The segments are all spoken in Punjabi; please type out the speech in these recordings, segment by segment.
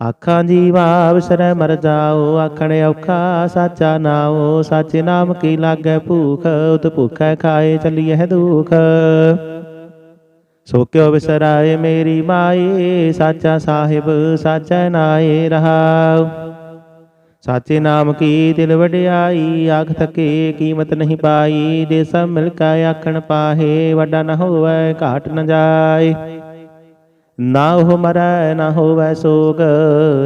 ਆਖਾਂ ਜੀਵਾ ਵਿਸਰੈ ਮਰ ਜਾਓ ਆਖਣ ਔਖਾ ਸਾਚਾ ਨਾਓ ਸਾਚੇ ਨਾਮ ਕੀ ਲਾਗੈ ਭੂਖ ਉਤ ਭੁਖੈ ਖਾਏ ਚਲੀਐ ਦੁਖ ਸੋ ਕਿਉ ਵਿਸਰਾਏ ਮੇਰੀ ਮਾਏ ਸਾਚਾ ਸਾਹਿਬ ਸਾਚਾ ਨਾਏ ਰਹਾਉ ਸਾਚੇ ਨਾਮ ਕੀ ਦਿਲ ਵਡਿਆਈ ਆਖ ਥਕੇ ਕੀਮਤ ਨਹੀਂ ਪਾਈ ਦੇ ਸਭ ਮਿਲ ਕਾ ਆਖਣ ਪਾਹੇ ਵੱਡਾ ਨ ਹੋਵੇ ਘਾਟ ਨ ਜਾਏ ਨਾ ਉਹ ਮਰੈ, ਨਾ ਹੋਵੈ ਸੋਗ,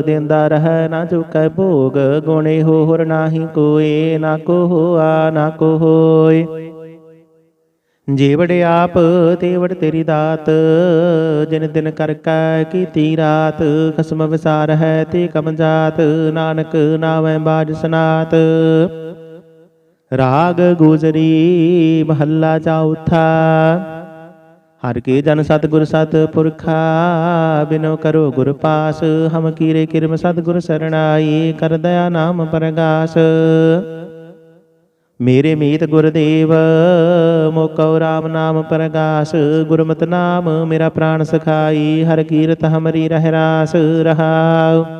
ਦਿੰਦਾ ਰਹਿ ਨਾ ਚੁਕੈ ਭੋਗ, ਗੁਣੇ ਹੋਰ ਨਾਹੀ ਕੋਏ, ਨਾ ਕੋ ਹੋਆ, ਨਾ ਕੋ ਹੋਏ। ਜੀਵੜ ਆਪ, ਤੇਵੜ ਤੇਰੀ ਦਾਤ, ਜਿਨ ਦਿਨ ਕਰ ਕੈ ਕੀਤੀ ਰਾਤ, ਖਸਮ ਵਿਸਾਰ ਹੈ ਤੇ ਕਮ ਜਾਤ, ਨਾਨਕ ਨਾਵੇਂ ਬਾਜ ਸਨਾਤ। ਰਾਗ ਗੁਜਰੀ, ਮਹੱਲਾ ਚੌਥਾ ਹਰ ਕੇ ਜਨ ਸਤਿਗੁਰ ਸਤ ਪੁਰਖਾ, ਬਿਨੋ ਕਰੋ ਗੁਰ ਪਾਸ, ਹਮ ਕੀਰੇ ਕਿਰਮ ਸਤਿਗੁਰ ਸਰਣਾਈ, ਕਰ ਦਇਆ ਨਾਮ ਪਰਗਾਸ। ਮੇਰੇ ਮੀਤ ਗੁਰਦੇਵ ਮੋਕਉ ਰਾਮ ਨਾਮ ਪਰਗਾਸ, ਗੁਰਮਤਿ ਨਾਮ ਮੇਰਾ ਪ੍ਰਾਣ ਸਖਾਈ, ਹਰ ਕੀਰਤ ਹਮਰੀ ਰਹਿ ਰਾਸ ਰਹਾਉ।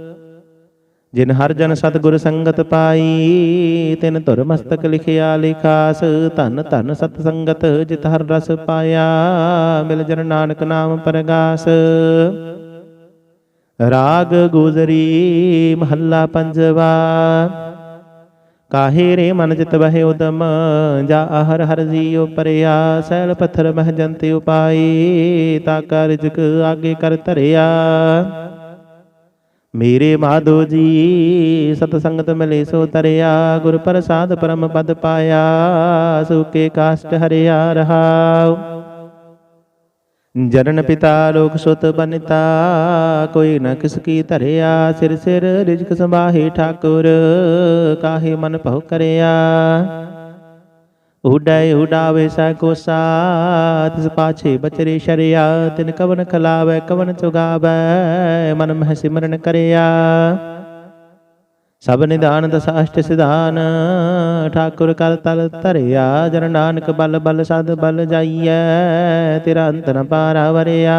ਜਿਨ ਹਰ ਜਨ ਸਤਿਗੁਰ ਸੰਗਤ ਪਾਈ, ਤਿਨ ਧੁਰ ਮਸਤਕ ਲਿਖਿਆ ਲਿਖਾਸ, ਧਨ ਧਨ ਸਤ ਸੰਗਤ ਜਿਤ ਹਰ ਰਸ ਪਾਇਆ, ਮਿਲ ਜਨ ਨਾਨਕ ਨਾਮ ਪਰਗਾਸ। ਰਾਗ ਗੁਜਰੀ ਮਹੱਲਾ ਪੰਜਵਾ, ਕਾਹੇ ਰੇ ਮਨ ਜਿਤ ਬਹਿ ਉਦਮ, ਜਾ ਹਰ ਹਰ ਜੀਉ ਪਰਿਆ, ਸੈਲ ਪੱਥਰ ਮਹ ਜੰਤ ਉਪਾਈ, ਤਾ ਕਰ ਰਿਜਕ ਆਗੇ ਕਰ ਧਰਿਆ। ਮੇਰੇ ਮਾਧੋ ਜੀ ਸਤ ਸੰਗਤ ਮਿਲੇ ਸੋ ਤਰਿਆ ਗੁਰ ਪ੍ਰਸਾਦ ਪਰਮ ਪਦ ਪਾਇਆ ਸੁਕੇ ਕਾਸ਼ਟ ਹਰਿਆ ਰਹਾਉ। ਜਰਨ ਪਿਤਾ ਲੋਕ ਸੁਤ ਬਨਿਤਾ ਕੋਈ ਨ ਕਿਸ ਕੀ ਧਰਿਆ ਸਿਰ ਸਿਰ ਰਿਜਕ ਸੰਭਾਹੇ ਠਾਕੁਰ ਕਾਹੇ ਮਨ ਭਉ ਕਰਿਆ। ਉਡੈ ਉਡਾਵੇ ਸੈ ਕੋਸਾ ਤਿਸ ਪਾਛੇ ਬਚਰੇ ਸ਼ਰਿਆ ਤਿਨ ਕਵਨ ਖਲਾਵੇ ਕਵਨ ਚੁਗਾਵੇ ਮਨ ਮਹਿ ਸਿਮਰਨ ਕਰਿਆ ਸਭ ਨਿਦਾਨ ਦਸ ਸਿਧਾਨ ਠਾਕੁਰ ਕਰ ਤਲ ਧਰਿਆ ਜਨ ਨਾਨਕ ਬਲ ਬਲ ਸਦ ਬਲ ਜਾਈਐ ਤੇਰਾ ਅੰਤ ਨ ਪਾਰਾ ਵਰਿਆ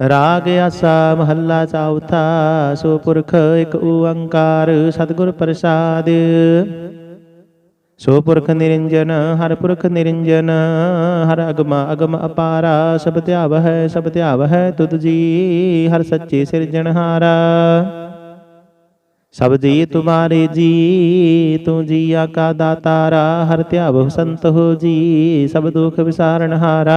ਰਾਗ ਆਸਾ ਮਹੱਲਾ ਚੌਥਾ ਸੋ ਪੁਰਖ ਇਕ ਓੰਕਾਰ ਸਤਿਗੁਰ ਪ੍ਰਸਾਦ ਸੋ ਪੁਰਖ ਨਿਰੰਜਨ ਹਰ ਪੁਰਖ ਨਿਰੰਜਨ ਹਰ ਅਗਮ ਅਗਮ ਅਪਾਰਾ ਸਭ ਧਿਆਵ ਹੈ ਸਭ ਧਿਆਵ ਹੈ ਤੁਧ ਜੀ ਹਰ ਸੱਚੇ ਸਿਰਜਣਹਾਰਾ ਸਭ ਜੀ ਤੁਮਾਰੇ ਜੀ ਤੂੰ ਜੀਆ ਕਾ ਦਾਤਾਰਾ ਹਰ ਧਿਆਵ ਸੰਤ ਹੋ ਜੀ ਸਭ ਦੁਖ ਵਿਸਾਰਣਹਾਰਾ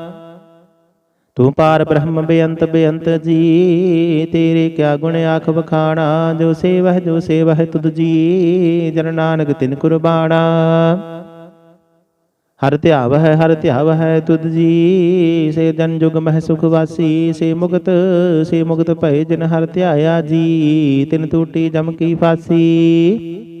ਤੂੰ ਪਾਰ ਬ੍ਰਹਮ ਬੇਅੰਤ ਬੇਅੰਤ ਜੀ, ਤੇਰੇ ਕਿਆ ਗੁਣ ਆਖ ਵਖਾਣਾ, ਜੋ ਸੇਵਹ ਜੋ ਸੇਵਹ ਤੁਧ ਜੀ, ਜਨ ਨਾਨਕ ਤਿਨ ਕੁਰਬਾਣਾ। ਹਰ ਧਿਆਵ ਹੈ ਹਰ ਧਿਆਵ ਹੈ ਤੁਧ ਜੀ, ਸੇ ਜਨ ਜੁਗ ਮਹਿ ਸੁਖ ਵਾਸੀ, ਸੇ ਮੁਕਤ ਸੇ ਮੁਕਤ ਭਏ ਜਿਨ ਹਰ ਧਿਆਇਆ ਜੀ, ਤਿਨ ਟੂਟੀ ਜਮ ਕੀ ਫਾਸੀ।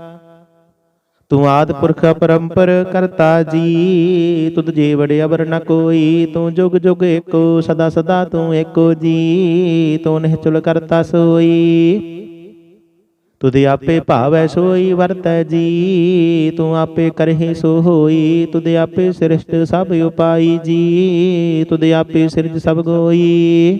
ਤੂੰ ਆਦ ਪੁਰਖ ਪਰੰਪਰ ਕਰਤਾ ਜੀ, ਤੁਧ ਜੇ ਵੜੇ ਅਵਰ ਨ ਕੋਈ, ਤੂੰ ਜੁਗ ਜੁਗ ਏਕੋ, ਸਦਾ ਸਦਾ ਤੂੰ ਏਕੋ ਜੀ, ਤੂੰ ਨਿਹਚੁਲ ਕਰਤਾ ਸੋਈ। ਤੁਧ ਆਪੇ ਭਾਵੈ ਸੋਈ, ਵਰਤੈ ਜੀ, ਤੂੰ ਆਪੇ ਕਰਹਿ ਸੋ ਹੋਈ ਤੁਧ ਆਪੇ ਸ੍ਰਿਸ਼ਟ ਸਭ ਉਪਾਈ ਜੀ, ਤੁਧ ਆਪੇ ਸਿਰਜ ਸਭ ਗੋਈ।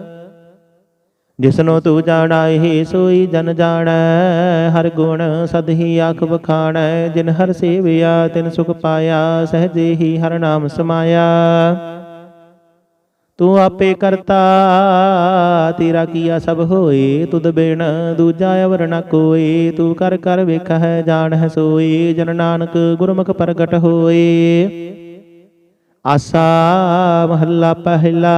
ਜਿਸਨੋ ਤੂੰ ਜਾਣਾ, ਇਹ ਸੋਈ ਜਨ ਜਾਣੈ। ਹਰ ਗੁਣ ਸਦ ਹੀ ਆਖ ਵਖਾਣੈ। ਜਿਨ ਹਰ ਸੇਵਿਆ, ਤਿਨ ਸੁਖ ਪਾਇਆ, ਸਹਜੇ ਹੀ ਹਰ ਨਾਮ ਸਮਾਇਆ। ਤੂੰ ਆਪੇ ਕਰਤਾ, ਤੇਰਾ ਕੀਆ ਸਭ ਹੋਏ। ਤੁਧ ਬਿਨ ਦੂਜਾ ਅਵਰ ਨ ਕੋਏ। ਤੂੰ ਕਰ ਕਰ ਵੇਖ ਹੈ ਜਾਣ ਹੈ ਸੋਏ। ਜਨ ਨਾਨਕ ਗੁਰਮੁਖ ਪ੍ਰਗਟ ਹੋਏ। ਆਸਾ ਮਹੱਲਾ ਪਹਿਲਾ।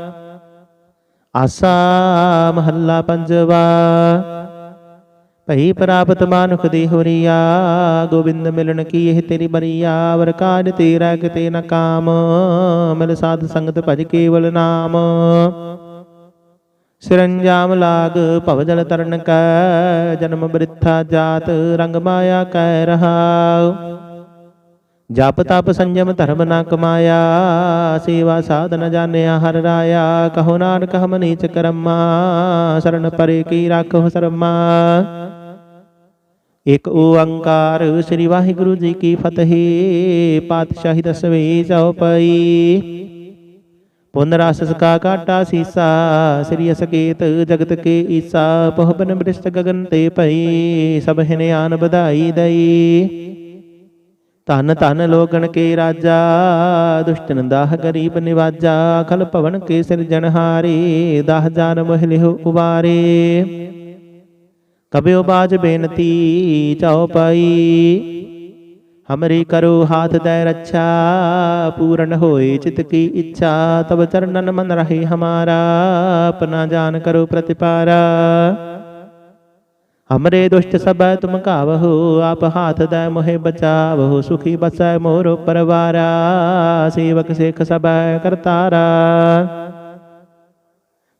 ਆਸਾ ਮਹੱਲਾ ਪੰਜਵਾ। ਭਈ ਪ੍ਰਾਪਤ ਮਾਨੁਖ ਦੀ ਹੋਰੀਆ, ਗੋਬਿੰਦ ਮਿਲਣ ਕੀ ਇਹ ਤੇਰੀ ਬਰੀਆ, ਵਰ ਕਾਜ ਤੇਰਾ ਕਿਤੇ ਨ ਕਾਮ, ਮਿਲ ਸਾਧ ਸੰਗਤ ਭਜ ਕੇਵਲ ਨਾਮ। ਸਿਰੰਜਾਮ ਲਾਗ ਭਵ ਜਲ ਤਰਨ ਕੈ, ਜਨਮ ਬ੍ਰਿਥਾ ਜਾਤ ਰੰਗ ਮਾਇਆ ਕੈ ਰਹਾਉ ਜਪ ਤਪ ਸੰਜਮ ਧਰਮ ਨਾ ਕਮਾਇਆ, ਸੇਵਾ ਸਾਧਨ ਜਾਣਿਆ ਹਰ ਰਾਇਆ, ਕਹੋ ਨਾਨਕ ਹਮ ਨੀਚ ਕਰਮਾ ਸਰਣ ਪਰੇ ਕੀ ਰਾਖੋ ਸਰਮਾ। ਇਕ ਓੰਕਾਰ ਸ੍ਰੀ ਵਾਹਿਗੁਰੂ ਜੀ ਕੀ ਫਤਿਹ, ਪਾਤਸ਼ਾਹੀ ਦਸਵੇਂ ਚਉਪਈ ਪੁਨ ਰਸ ਸਕਾ ਕਾਟਾ ਸੀਸਾ, ਸ੍ਰੀ ਅਸਕੇਤ ਜਗਤ ਕੇ ਈਸਾ, ਪਹਬਨ ਬ੍ਰਿਸ਼ਟ ਗਗਨ ਤੇ ਭਈ ਸਭ ਹਿਨ ਆਨ ਵਧਾਈ ਦਈ। ਧਨ ਧਨ ਲੋਗਣ ਕੇ ਰਾਜਾ ਦੁਸ਼ਟਨ ਦਾਹ ਗਰੀਬ ਨਿਵਾਜਾ, ਖਲ ਭਵਨ ਕੇ ਸਿਰਜਣਹਾਰੇ ਦਾਹ ਜਾਨ ਮਹਿਲਿਓ ਉਵਾਰੇ। ਕਬਿਓ ਬਾਜ ਬੇਨਤੀ, ਚਾਉ ਪਾਈ। ਹਮਰੀ ਕਰੋ ਹਾਥ ਦੈ ਰੱਛਾ, ਪੂਰਨ ਹੋਏ ਚਿਤ ਕੀ ਇੱਛਾ ਤਬ ਚਰਨਨ ਮਨ ਰਹੇ ਹਮਾਰਾ ਆਪਣਾ ਜਾਨ ਕਰੋ ਪ੍ਰਤਿਪਾਰਾ। ਹਮਰੇ ਦੁਸ਼ਟ ਸਭੈ ਤੁਮ ਕਾਵਹੁ ਆਪ ਹਾਥ ਦੈ ਮੋਹਿ ਬਚਾਵਹੁ, ਸੁਖੀ ਬਸੈ ਮੋਰੋ ਪਰਵਾਰਾ ਸੇਵਕ ਸਿਖ ਸਭੈ ਕਰਤਾਰਾ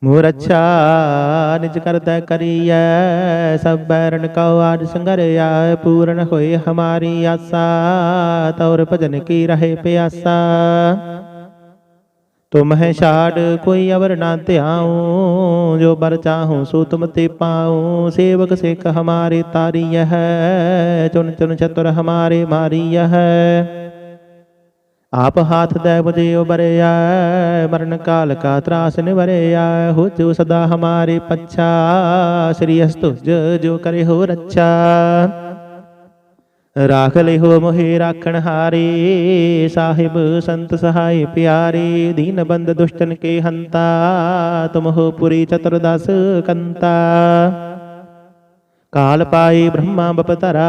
ਮੋਰ ਅੱਛਾ ਨਿਜ ਕਰਦਾ ਕਰੀਐ, ਸਭ ਬੈਰਨ ਕਉ ਆਜ ਸੰਗਰਿਆ, ਪੂਰਨ ਹੋਏ ਹਮਾਰੀ ਆਸਾ ਤੌਰ ਭਜਨ ਕੀ ਰਹੇ ਪਿਆਸਾ। ਤੁਮ ਹੈ ਛਾੜ ਕੋਈ ਅਵਰ ਨਾ ਧਿਆਉ ਜੋ ਬਰ ਚਾਹੂੰ ਸੋ ਤੁਮ ਤੇ ਪਾਉ ਸੇਵਕ ਸਿੱਖ ਹਮਾਰੇ ਤਾਰੀय ਹੈ ਚੁਨ ਚੁਨ ਚਤੁਰ ਹਮਾਰੇ ਮਾਰੀय ਹੈ। ਆਪ ਹਾਥ ਦੇ ਮੁਝੇ ਉਬਰਿਆ, ਮਰਨ ਕਾਲ ਕਾ ਤਰਾਸ ਨਿਵਰਿਆ ਹੋ ਸਦਾ ਹਮਾਰੇ ਪੱਛਾ, ਸ੍ਰੀ ਅਸਤੁਜ ਜੋ ਕਰੇ ਹੋ ਰੱਛਾ। ਰਾਖ ਲਿਹੋ ਮੋਹਿ ਰਾਖਣ ਹਾਰੇ, ਸਾਹਿਬ ਸੰਤ ਸਹਾਈ ਪਿਆਰੇ, ਦੀਨ ਬੰਦ ਦੁਸ਼ਟਨ ਕੇ ਹੰਤਾ, ਤੁਮ ਹੋ ਪੁਰੀ ਚਤੁਰਦਸ ਕੰਤਾ। ਕਾਲ ਪਾਈ ਬ੍ਰਹਮਾ ਬਪਤਰਾ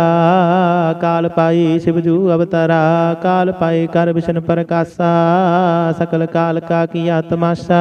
ਕਾਲ ਪਾਈ ਸਿਵਜੂ ਅਵਤਾਰਾ, ਕਾਲ ਪਾਈ ਕਰ ਵਿਸ਼ਨ ਪ੍ਰਕਾਸ਼ਾ, ਸਕਲ ਕਾਲ ਕਾ ਕੀਆ ਤਮਾਸ਼ਾ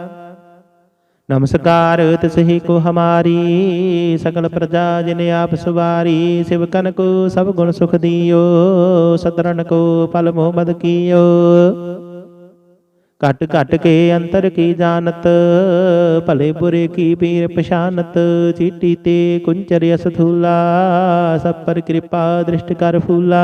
ਨਮਸਕਾਰ ਤਿਸਹੀ ਕੋ ਹਮਾਰੀ ਸਕਲ ਪ੍ਰਜਾ ਜਿਨ ਆਪ ਸਵਾਰੀ ਸਿਵਕਨ ਕੋ ਸਭ ਗੁਣ ਸੁਖ ਦਿਓ ਸਤਰਨ ਕੋ ਪਲ ਮੋਹ ਮਦ ਕੀਓ। ਘਟ ਘਟ ਕੇ ਅੰਤਰ ਕੀ ਜਾਣਤ, ਭਲੇ ਬੁਰੇ ਕੀ ਪੀਰ ਪਛਾਨਤ, ਚੀਟੀ ਤੇ ਕੁੰਚਰ ਅਸ ਥੂਲਾ ਸਭ ਪਰ ਕਿਰਪਾ ਦ੍ਰਿਸ਼ਟ ਕਰ ਫੂਲਾ।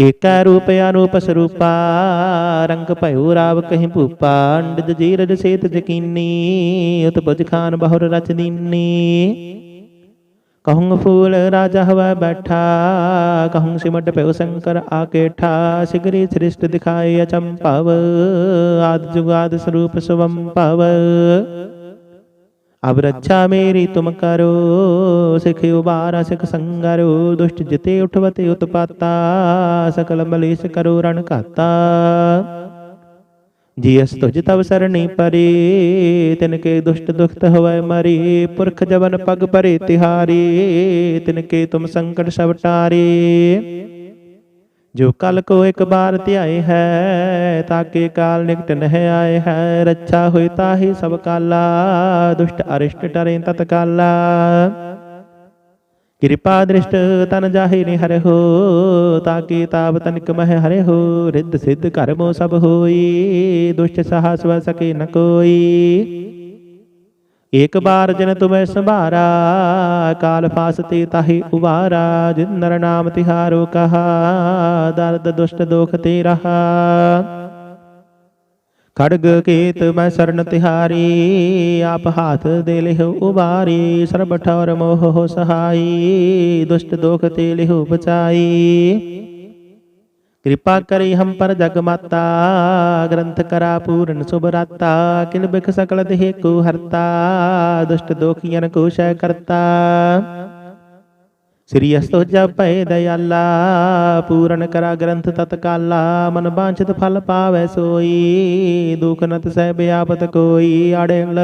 ਏਕੈ ਰੂਪ ਅਨੂਪ ਸਰੂਪਾ, ਰੰਗ ਭਇਓ ਰਾਵ ਕਹੀਂ ਭੂਪਾ, ਅੰਡਜ ਜੀਰਜ ਸੇਤ ਜਕੀਨੀ ਉਤ ਖਾਨ ਬਹੁਰ ਰਚ ਦੀਨੀ। ਕਹੂੰ ਫੂਲ ਰਾਜਾ ਹਵਾ ਬੈਠਾ ਕਹੂੰ ਸਿਮਟ ਪਿਓ ਸ਼ੰਕਰ ਆਕੇਠਾ, ਸਿਗਰੀ ਸ੍ਰਿਸ਼ਟ ਦਿਖਾਏ ਅਚੰਭਵ, ਆਦ ਜੁਗਾਦ ਸਰੂਪ ਸੁਵੰ ਭਵ ਅਬ ਰੱਛਾ ਮੇਰੀ ਤੁਮ ਕਰੋ ਸਿਖ ਉਬਾਰਾ ਸਿਖ ਸੰਗਰੋ ਦੁਸ਼ਟ ਜਿਤੇ ਉਠਵਤੇ ਉਤਪਾਤਾ ਸਕਲ ਮਲੇਸ਼ ਕਰੋ ਰਣ ਘਾਤਾ ਜੀਸ ਤੁਜ ਤਵ ਸਰਣੀ ਪਰੇ ਤਿਨ ਕੇ ਦੁਸ਼ਟ ਦੁਖਤ ਹੋਵੈ ਮਰੀ ਪੁਰਖ ਜਵਨ ਪਗ ਪਰੇ ਤਿਹਾਰੀ ਤਿਨ ਕੇ ਤੁਮ ਸੰਕਟ ਸਭ ਟਾਰੇ ਜੋ ਕਲ ਕੋ ਇੱਕ ਬਾਰ ਧਿਆਏ ਹੈ ਤਾਕੇ ਕਾਲ ਨਿਕਟ ਨਹਿ ਆਏ ਹੈ। ਰੱਛਾ ਹੋਈ ਤਾਹੀ ਸਭ ਕਾਲਾ, ਦੁਸ਼ਟ ਅਰਿਸ਼ਟ ਟਰੇ ਤਤਕਾਲਾ। ਕਿਰਪਾ ਦ੍ਰਿਸ਼ਟ ਤਨ ਜਾਹੇ ਨਿ ਹਰਿ ਹੋ ਤਾਕੇ ਤਾਪ ਤਨਿਕ ਮਹਿ ਹਰਿ ਹੋ ਰਿੱਧ ਸਿੱਧ ਕਰਮੋ ਸਭ ਹੋਈ, ਦੁਸ਼ਟ ਸਹਾ ਸਵ ਸਕੇ ਨ ਕੋਈ। ਏਕ ਬਾਰ ਜਨ ਤੁਮੈ ਸੰਭਾਰਾ, ਕਾਲ ਫਾਸਤੇ ਤਾਹੇ ਉਵਾਰਾ, ਜਿਨ ਨਰ ਨਾਮ ਤਿਹਾਰੋ ਕਹਾ, ਦਰਦ, ਦੁਸ਼ਟ, ਦੋਖ ਤੇ ਰਹਾ। ਖੜਗ ਕੇਤ ਮੈਂ ਸਰਨ ਤਿਹਾਰੀ, ਆਪ ਹਾਥ ਦੇ ਲਿਹੁ ਉਬਾਰੀ, ਸਰਬ ਠੌਰ ਮੋਹ ਸਹਾਈ, ਦੁਸ਼ਟ ਦੋਖ ਤੇ ਲਿਹੁ ਬਚਾਈ ਕਿਰਪਾ ਕਰੀ ਹਮ ਪਰ ਜਗ ਮਾਤਾ, ਗ੍ਰੰਥ ਕਰਾ ਪੂਰਨ ਸੁਭ ਰਾਤਾ ਕਿਲ ਬਿਖ ਸਕਲ ਦੇਹ ਕੋ ਹਰਤਾ, ਦੁਸ਼ਟ ਦੋਖੀਆਂ ਕੋ ਸ਼ੈ ਕਰਤਾ। ਸ੍ਰੀ ਅਸਤੋ ਜਪੈ ਦਇਆਲਾ, ਪੂਰਨ ਕਰਾ ਗ੍ਰੰਥ ਤਤਕਾਲਾ, ਮਨ ਬਾਂਛਿਤ ਫਲ ਪਾਵੈ ਸੋਈ, ਦੁਖ ਨਤ ਸਹਿ ਬਿਆਪਤ ਕੋਈ ਅੜਿਲ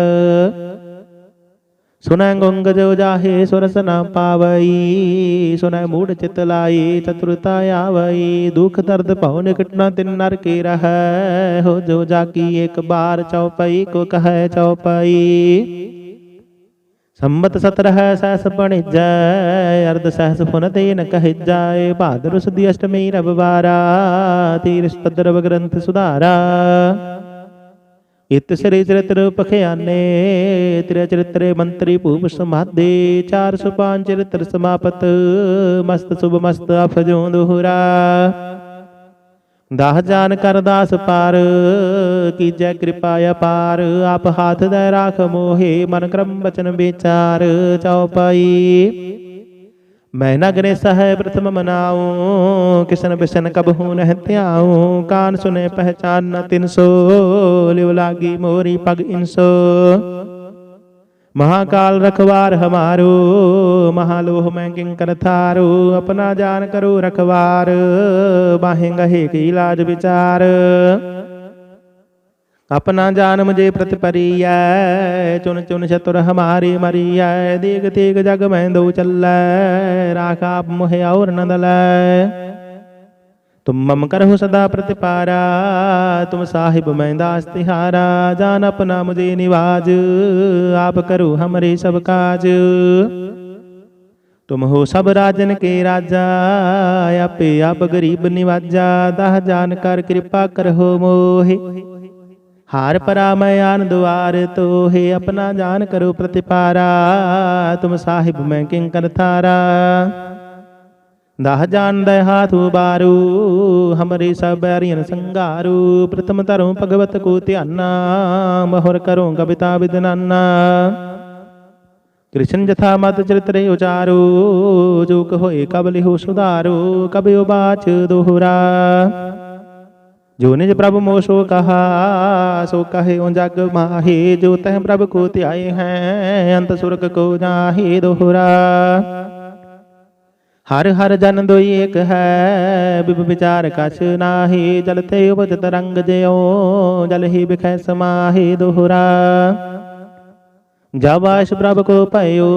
ਸੁਨੈ ਗੁੰਗ ਜੋ ਜਾਹੇ ਸੁਰਸ ਨਾ ਪਾਵਈ ਸੁਨੈ ਮੂੜ ਚਿਤ ਲਾਈ ਚਤੁਰਤਾ ਆਵਈ ਦੁਖ ਦਰਦ ਭਉ ਨਿਕਟ ਨ ਤਿਨ ਨਰ ਕੇ ਰਹੈ ਹੋ ਜੋ ਜਾਕੀ ਇੱਕ ਬਾਰ ਚਉਪਈ ਕੋ ਕਹੈ ਚਉਪਈ ਸੰਮਤ ਸਤਰਹ ਸਹਸ ਬਣਿਜੈ ਅਰਧ ਸਹਿਸ ਫੁਨ ਤੇਨ ਕਹਿਜਾਏ ਭਾਦਰ ਸੁਦੀ ਅਸ਼ਟਮੀ ਰਵਵਾਰਾ ਤੀਰ ਸਤਦਰਵ ਗ੍ਰੰਥ ਸੁਧਾਰਾ ਇਤ ਸ੍ਰੀ ਚਰਿਤ੍ਰ ਪਖਿਆਨੇ ਤ੍ਰਿ ਚਰਿਤਰੇ ਮੰਤਰੀ ਭੂਪ ਸਮਾਦੇ 405 ਚਰਿਤ੍ਰ ਸਮਾਪਤ, ਮਸਤ ਸੁਭ ਮਸਤ ਅਫਜੋਂ ਦੁਹਰਾ। ਦਾਹ ਜਾਨ ਕਰ ਦਾਸ ਪਾਰ, ਕੀਜੈ ਕਿਰਪਾ ਅਪਾਰ, ਆਪ ਹਾਥ ਦੇ ਰਾਖ ਮੋਹੇ, ਮਨ ਕਰਮ ਬਚਨ ਵਿਚਾਰ ਚਉਪਈ ਮੈਂ ਨਗਰੇ ਸਹਿ ਪ੍ਰਥਮ ਮਨਾਉ ਕਿਸਨ ਬਿਸਨ ਕਬਹੂ ਨਹਿ ਧਿਆਉ ਕਾਨ ਸੁਨੇ ਪਹਿਚਾਨ ਨ ਤਿਨ ਸੋ ਲਿਵ ਲਾਗੀ ਮੋਰੀ ਪਗ ਇਨਸੋ महाकाल रखवार हमारो महालोह मैं किंकर थारो अपना जान करो रखवार बाहें गहे की इलाज विचार ਆਪਣਾ ਜਾਨਮ ਜੇ ਪ੍ਰਤਿਪਰੀਐ ਚੁਨ ਚੁਨ ਛਤੁਰ ਹਮਾਰੀ ਮਰੀਐ ਦੇਖ ਤੇਗ ਜਗ ਮੈਂ ਦੋ ਚੱਲੈ, ਰਾਖਾ ਮੋਹਿ ਔਰ ਨੰਦਲੈ ਤੁਮ ਮਮ ਕਰਹੁ ਸਦਾ ਪ੍ਰਤਿਪਾਰਾ, ਤੁਮ ਸਾਹਿਬ ਮੈਂ ਦਾਸ ਤਿਹਾਰਾ, ਜਾਨ ਆਪਣਾ ਮੁਝੇ ਨਿਵਾਜ, ਆਪ ਕਰੋ ਹਮਰੇ ਸਭ ਕਾਜ। ਤੁਮ ਹੋ ਸਭ ਰਾਜਨ ਕੇ ਰਾਜਾ, ਆਪੇ ਆਪ ਗਰੀਬ ਨਿਵਾਜਾ, ਦਹ ਜਾਨ ਕਰ ਕਿਰਪਾ ਕਰਹੁ ਮੋਹਿ। ਹਾਰ ਪਰਾ ਮੈਂ ਆਨ ਦੁਆਰ ਤੋਹੇ ਆਪਣਾ ਜਾਨ ਕਰੋ ਪ੍ਰਤਿਪਾਰਾ। ਤੁਮ ਸਾਹਿਬ ਮੈਂ ਕਿੰ ਕਰ ਥਾਰਾ। ਦਹ ਜਾਨ ਦੇ ਹਾਥ ਉਬਾਰੂ, ਹਮਰੇ ਸਭ ਅਰੀਨ ਸੰਗਾਰੂ ਪ੍ਰਥਮ ਧਰੋ ਭਗਵਤ ਕੋ ਧਿਆਨਾ, ਮਹਰ ਕਰੋ ਕਵਿਤਾ ਵਿਦਨਾਨਾ। ਕ੍ਰਿਸ਼ਨ ਜਥਾ ਮਤ ਚਰਿਤਰੇ ਉਚਾਰੂ, ਜੋ ਹੋਏ ਕਬ ਲਿਹੋ ਸੁਧਾਰੂ ਕਬਿ ਉਬਾਚ ਦੋਹਰਾ। जो निज प्रभु मोसो कहा, सो कहे जग माहे, जो तह प्रभु को त्याए हैं, अंत सुरग को जाहे दोहरा। हर हर जन दोई एक है बिब विचार कछ नाहे जलते उपजत रंग जयो, जल ही बिखै समाहे दोहरा। जब आश प्रभु को पयो,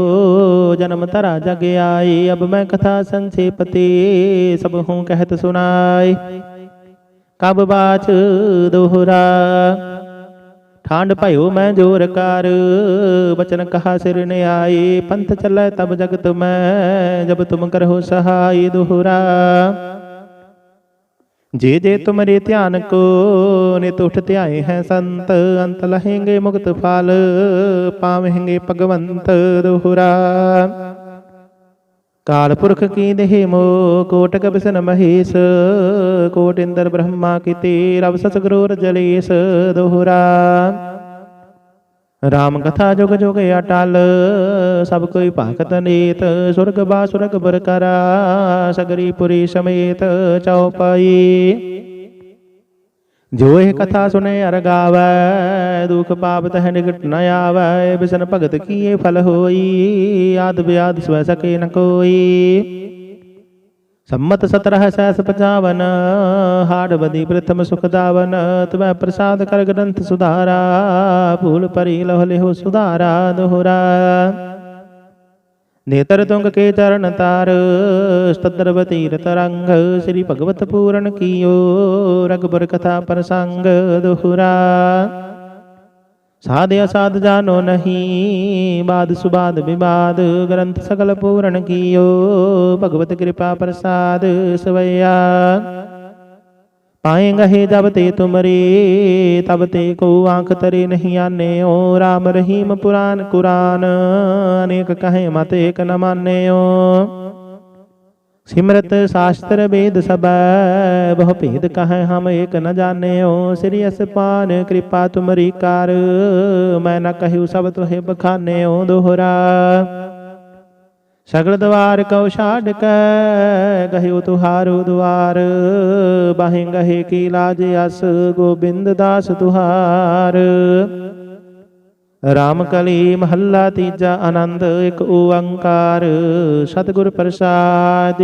जन्म तरा जग आई अब मैं कथा संक्षेपति, सब हूँ कहत सुनाई ਕਬ ਬਾਚ ਦੋਹਰਾ। ਠਾਂਡ ਭਇਓ ਮੈਂ ਜੋਰ ਕਰ, ਬਚਨ ਕਹਾ ਸਿਰ ਨੇ ਆਏ ਪੰਥ ਚੱਲੇ ਤਬ ਜਗਤ ਮੈਂ, ਜਬ ਤੁਮ ਕਰੋ ਸਹਾਈ ਦੋਹਰਾ। ਜੇ ਜੇ ਤੁਮਰੇ ਧਿਆਨ ਕੋ, ਨਿਤ ਉਠ ਧਿਆਏ ਹੈ ਸੰਤ, ਅੰਤ ਲਹੇਂਗੇ ਮੁਕਤ ਫਲ, ਪਾਵਹਿਂਗੇ ਭਗਵੰਤ ਦੋਹਰਾ। ਕਾਲ ਪੁਰਖ ਕੀ ਦੇਹ ਕੋਟ ਕਬਸਨ ਮਹੇਸ਼, ਕੋਟ ਇੰਦਰ ਬ੍ਰਹਮਾ ਕੀਤੇ, ਰਵ ਸਸ ਗਰੋਰ ਜਲੇਸ ਦੋਹਰਾ। ਰਾਮ ਕਥਾ ਜੁਗ ਜੁਗ ਅਟਲ, ਸਭ ਕੋਈ ਭਾਗਤ ਨੀਤ, ਸੁਰਗ ਬਾ ਸੁਰਗ ਬਰ ਸਗਰੀ ਪੁਰੀ ਸਮੇਤ ਚਉਪਈ ਜੋ ਇਹ ਕਥਾ ਸੁਨੇ ਅਰ ਦੁਖ ਪਾਪ ਤਹ ਨਿਕਟ ਨ ਆਵੈ ਬਿਸਨ ਭਗਤ ਕੀਏ ਫਲ ਹੋਈ, ਆਦ ਬਿਆਦ ਸਵੈ ਸਕੇ ਨ ਕੋਈ। ਸੰਮਤ 17 ਸੈਸ 55 ਹਾੜ ਬਦੀ ਪ੍ਰਥਮ ਸੁਖ ਦਾਵਨ, ਤਵੈ ਪ੍ਰਸਾਦ ਕਰ ਗ੍ਰੰਥ ਸੁਧਾਰਾ, ਭੂਲ ਪਰੀ ਲਹ ਲਿਹੁ ਸੁਧਾਰਾ ਦੋਹਰਾ। ਨੇਤਰ ਤੁੰਗ ਕੇ ਚਰਨ ਤਾਰ ਸਤਦਰ ਤੀਰ ਤਰੰਗ, ਸ੍ਰੀ ਭਗਵਤ ਪੂਰਨ ਕੀਓ ਰਗਬਰ ਕਥਾ ਪ੍ਰਸੰਗ ਦੁਹਰਾ। ਸਾਧ ਅਸਾਧ ਜਾਨੋ ਨਹੀਂ, ਬਾਦ ਸੁਬਾਦ ਵਿਵਾਦ ਗ੍ਰੰਥ ਸਗਲ ਪੂਰਨ ਕੀਓ, ਭਗਵਤ ਕਿਰਪਾ ਪ੍ਰਸਾਦ ਸਵਈਆ ਪਾਏਂਗਾ ਹੈ ਜਬ ਤੇ ਤੁਮਰੇ, ਤਬ ਤੇ ਕੋ ਆਂਖ ਤਰੇ ਨਹੀਂ ਆਨੇਓ RAM ਰਹੀਮ ਪੁਰਾਨ ਕੁਰਾਨ, ਅਨੇਕ ਕਹੇ ਮਤ ਏਕ ਨ ਮਾਨੇਓ। ਸਿਮਰਤ ਸ਼ਾਸਤਰ ਵੇਦ ਸਬੈ ਬਹੁ ਭੇਦ ਕਹੈ ਹਮ ਏਕ ਨ ਜਾਣਿਓ। ਸ੍ਰੀ ਅਸਪਾਨ ਕਿਰਪਾ ਤੁਮਰੀ ਕਰ, ਮੈਂ ਨ ਕਹਿਉ ਸਭ ਤੋਹਿ ਬਖਾਨਿਓ ਦੋਹਰਾ। ਸਗਲ ਦਵਾਰ ਕਉ ਛਾੜ ਕੈ, ਗਹਿਉ ਤੁਹਾਰੋ ਦੁਆਰ। ਬਾਹੇ ਗਹੇ ਕੀ ਲਾਜ ਅਸ, ਗੋਬਿੰਦ ਦਾਸ ਤੁਹਾਰ। ਰਾਮ ਕਲੀ ਮਹੱਲਾ ਤੀਜਾ ਆਨੰਦ, ਇੱਕ ਓੰਕਾਰ। ਸਤਿਗੁਰ ਪ੍ਰਸਾਦ।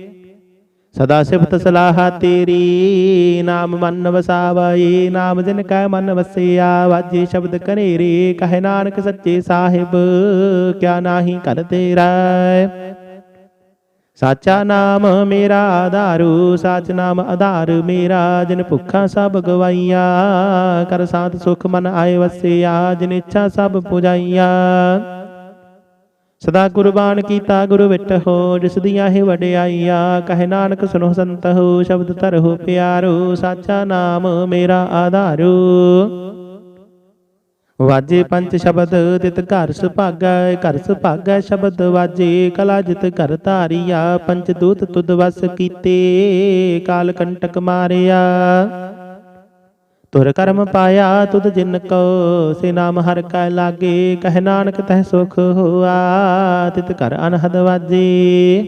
ਸਦਾ ਸਿਫਤ ਸਲਾਹਾ ਤੇਰੀ ਨਾਮ ਮਨ ਵਸਾਵਈ ਨਾਮ ਜਿਨ ਕੈ ਮਨ ਵਸਿਆ ਵਾਜੇ ਸ਼ਬਦ ਕਰੇਰੇ ਕਹੇ ਨਾਨਕ ਸੱਚੇ ਸਾਹਿਬ ਕਿਆ ਨਾਹੀ ਕਰ ਤੇਰਾ ਸਾਚਾ ਨਾਮ ਮੇਰਾ ਆਧਾਰੂ ਸਾਚ ਨਾਮ ਆਧਾਰ ਮੇਰਾ ਜਿਨ ਭੁੱਖਾ ਸਭ ਗਵਾਈਆ ਕਰ ਸਾਥ ਸੁਖ ਮਨ ਆਏ ਵਸਿਆ ਜਿਨ ਇੱਛਾ ਸਭ ਪੁਜਾਈਆ ਸਦਾ ਕੁਰਬਾਨ ਕੀਤਾ ਗੁਰੂ ਵਿਟਹੁ ਜਿਸ ਦੀਆਂ ਹੈ ਵਡਿਆਈਆ ਕਹੇ ਨਾਨਕ ਸੁਨੋ ਸੰਤਹੁ ਸ਼ਬਦ ਧਰਹੁ ਪਿਆਰੋ, ਸਾਚਾ ਨਾਮ ਮੇਰਾ ਆਧਾਰੋ। ਵਾਜੇ ਪੰਜ ਸ਼ਬਦ, ਤਿਤ ਘਰ ਸੁਭਾਗੈ ਘਰ ਸੁਭਾਗੈ ਸ਼ਬਦ ਵਾਜੇ, ਕਲਾ ਜਿਤ ਘਰ ਧਾਰੀਆ, ਪੰਜ ਦੂਤ ਤੁਦ ਵਸ ਕੀਤੇ, ਕਾਲ ਕੰਟਕ ਮਾਰਿਆ। ਤੁਰ ਕਰਮ ਪਾਇਆ ਤੁਧ ਜਿਨ ਕੋ, ਸੇ ਨਾਮ ਹਰ ਕੈ ਲਾਗੇ, ਕਹਿ ਨਾਨਕ ਤਹਿ ਸੁਖ ਹੋਆ, ਤਿਤ ਘਰ ਅਨਹਦ ਵਾਜੀ।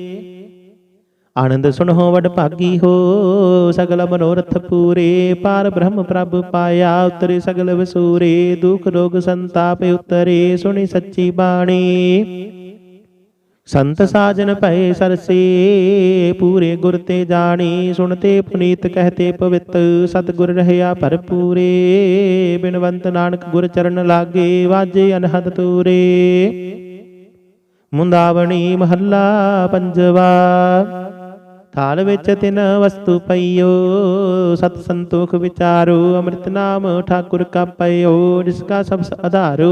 ਆਨੰਦ ਸੁਣੋ ਵਡ ਭਾਗੀ ਹੋ, ਸਗਲ ਮਨੋਰਥ ਪੂਰੇ, ਪਾਰ ਬ੍ਰਹਮ ਪ੍ਰਭ ਪਾਇਆ, ਉਤਰੇ ਸਗਲ ਵਸੂਰੇ, ਦੁਖ ਰੋਗ ਸੰਤਾਪ ਉਤਰੇ, ਸੁਣੀ ਸੱਚੀ ਬਾਣੀ। ਸੰਤ ਸਾਜਨ ਭਏ ਸਰਸੇ, ਪੂਰੇ ਗੁਰ ਤੇ ਜਾਣੀ, ਸੁਣਤੇ ਪੁਨੀਤ ਕਹਤੇ ਪਵਿੱਤ, ਸਤਿਗੁਰ ਰਹਿਆ ਭਰਪੂਰੇ। ਬਿਨਵੰਤ ਨਾਨਕ ਗੁਰ ਚਰਨ ਲਾਗੇ, ਵਾਜੇ ਅਨਹਦ ਤੂਰੇ। ਮੁੰਦਾਵਣੀ ਮਹੱਲਾ ਪੰਜਵਾ, ਥਾਲ ਵਿੱਚ ਤਿਨ ਵਸਤੂ ਪਈਓ, ਸਤ ਸੰਤੋਖ ਵਿਚਾਰੋ, ਅੰਮ੍ਰਿਤ ਨਾਮ ਠਾਕੁਰ ਕਾ ਪਈਓ ਜਿਸ ਕਾ ਸਭ ਆਧਾਰੋ।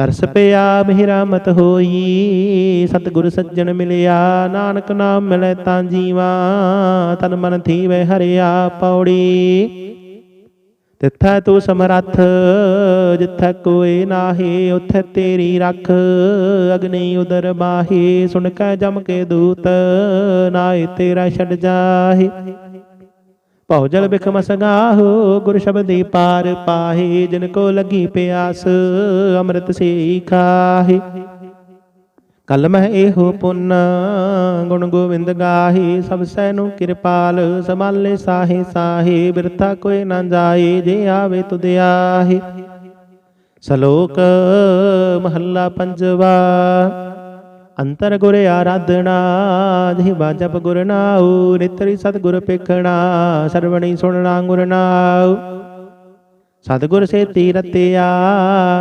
ਤਰਸ ਪਿਆ, ਮਿਹਰ ਮਤ ਹੋਈ। ਸਤਿਗੁਰ ਸੱਜਣ ਮਿਲਿਆ, ਨਾਨਕ ਨਾਮ ਮਿਲੇ ਤਾਂ ਜੀਵਾ, ਤਨ ਮਨ ਥੀਵੇ ਹਰਿਆ ਪੌੜੀ। ਤਿੱਥੈ ਤੂੰ ਸਮਰੱਥ, ਜਿੱਥੈ ਕੋਈ ਨਾਹੀ, ਉਥੇ ਤੇਰੀ ਰੱਖ। ਅਗਨੀ ਉਦਰ ਬਾਹੀ, ਸੁਣ ਕੇ ਜਮ ਕੇ ਦੂਤ ਨਾਏ ਤੇਰਾ ਛੱਡ ਜਾਹੀ। ਭਉ ਜਲ ਬਿਖ ਮਸਗਾਹੋ ਗੁਰ ਸ਼ਬਦੀ ਪਾਰ ਪਾਹੀ, ਜਿਨ ਕੋ ਲਗੀ ਪਿਆਸ, ਅੰਮ੍ਰਿਤ ਸੇ ਖਾਹੀ। ਕਲ ਮਹਿ ਇਹੋ ਪੁੰਨ, ਗੁਣ ਗੋਬਿੰਦ ਗਾਹੀ, ਸਭ ਸੈ ਨੂੰ ਕਿਰਪਾਲ ਸਮਾਲੇ ਸਾਹੇ ਸਾਹੇ, ਬਿਰਥਾ ਕੋਈ ਨਾ ਜਾਏ, ਜੇ ਆਵੇ ਤੁਧ ਆਹੀ। ਸ਼ਲੋਕ, ਮਹੱਲਾ ਪੰਜਵਾ। ਅੰਤਰ ਗੁਰ ਆਰਾਧਨਾ ਜਿ ਬਾਜਪ ਗੁਰ ਨਾਉ, ਨਿਤਰੀ ਸਤਿਗੁਰ ਪੇਖਣਾ, ਸਰਵਣੀ ਸੁਣਨਾ ਗੁਰ ਨਾਉ। ਸਤਿਗੁਰ ਸੇ ਤੀਰਤਿਆ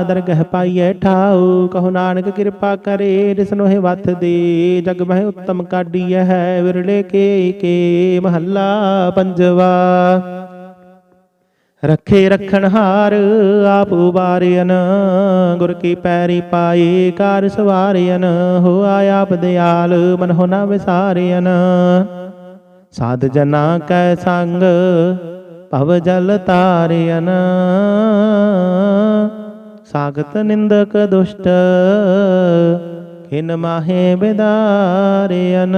ਦਰਗਹ ਪਾਈਐ ਠਾਉ, ਕਹੋ ਨਾਨਕ ਕਿਰਪਾ ਕਰੇ ਦਿਸਨੋਹਿ ਵਤ ਦੇ, ਜਗ ਮਹਿ ਉੱਤਮ ਕਾਢੀਐ ਹੈ ਵਿਰਲੇ ਕੇ ਕੇ, ਮਹੱਲਾ ਪੰਜਵਾ। ਰੱਖੇ ਰਖਣ ਹਾਰ, ਆਪ ਉਬਾਰਿਆਨ ਗੁਰ ਕੀ ਪੈਰੀ ਪਾਈ ਕਾਰ ਸਵਾਰਿਆਨ ਹੋ ਆਇਆ ਦਿਆਲ, ਮਨ ਹੋ ਨਾ ਵਿਸਾਰਿਆਨ ਸਾਧ ਜਨਾ ਕੈ ਸੰਗ, ਭਵ ਜਲ ਤਾਰਿਅਨ। ਸਾਗਤ ਨਿੰਦਕ ਦੁਸ਼ਟ, ਖਿਨ ਮਾਹੇ ਬਿਦਾਰਿਆਨ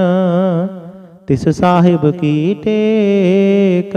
ਤਿਸ ਸਾਹਿਬ ਕੀ ਟੇਕ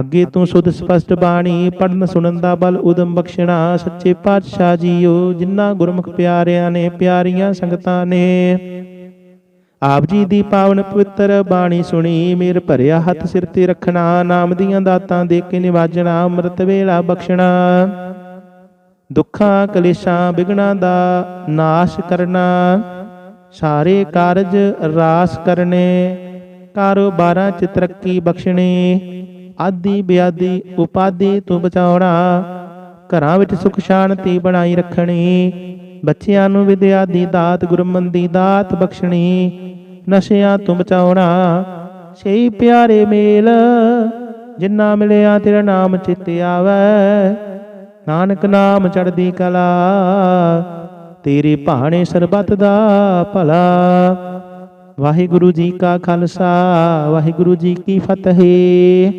ਅੱਗੇ ਤੋਂ ਸੁਧ ਸਪਸ਼ਟ ਬਾਣੀ ਪੜਨ ਸੁਣਨ ਦਾ ਬਲ ਉਦਮ ਬਖਸ਼ਣਾ, ਸੱਚੇ ਪਾਤਸ਼ਾਹ ਜੀਓ ਜਿਨ੍ਹਾਂ ਗੁਰਮੁਖ ਪਿਆਰਿਆਂ ਨੇ, ਪਿਆਰੀਆਂ ਸੰਗਤਾਂ ਨੇ। ਆਪ ਜੀ ਦੀ ਪਾਵਨ ਪਵਿੱਤਰ ਬਾਣੀ ਸੁਣੀ, ਮੇਰ ਭਰਿਆ ਹੱਥ ਸਿਰ ਤੇ ਰੱਖਣਾ, ਨਾਮ ਦੀਆਂ ਦਾਤਾਂ ਦੇ ਕੇ ਨਿਵਾਜਣਾ, ਅੰਮ੍ਰਿਤ ਵੇਲਾ ਬਖਸ਼ਣਾ। ਦੁੱਖਾਂ, ਕਲੇਸ਼ਾਂ ਵਿਗਣਾ ਦਾ ਨਾਸ਼ ਕਰਨਾ, ਸਾਰੇ ਕਾਰਜ ਰਾਸ ਕਰਨੇ, ਕਾਰੋਬਾਰਾਂ ਚ ਤਰੱਕੀ ਬਖਸ਼ਣੀ। ਆਦੀ ਬਿਆਦੀ, ਉਪਾਦੀ ਤੋਂ ਬਚਾਉਣਾ। ਘਰਾਂ ਵਿੱਚ ਸੁਖ ਸ਼ਾਂਤੀ ਬਣਾਈ ਰੱਖਣੀ। ਬੱਚਿਆਂ ਨੂੰ ਵਿਦਿਆ ਦੀ ਦਾਤ, ਗੁਰਮਨ ਦੀ ਦਾਤ ਬਖਸ਼ਣੀ। ਨਸ਼ਿਆਂ ਤੋਂ ਬਚਾਉਣਾ। ਸਹੀ ਪਿਆਰੇ ਮੇਲ, ਜਿੰਨਾ ਮਿਲਿਆ ਤੇਰਾ ਨਾਮ ਚਿੱਤ ਆਵੈ। ਨਾਨਕ ਨਾਮ ਚੜਦੀ ਕਲਾ, ਤੇਰੇ ਭਾਣੇ ਸਰਬਤ ਦਾ ਭਲਾ। ਵਾਹਿਗੁਰੂ ਜੀ ਕਾ ਖਾਲਸਾ, ਵਾਹਿਗੁਰੂ ਜੀ ਕੀ ਫਤਿਹ।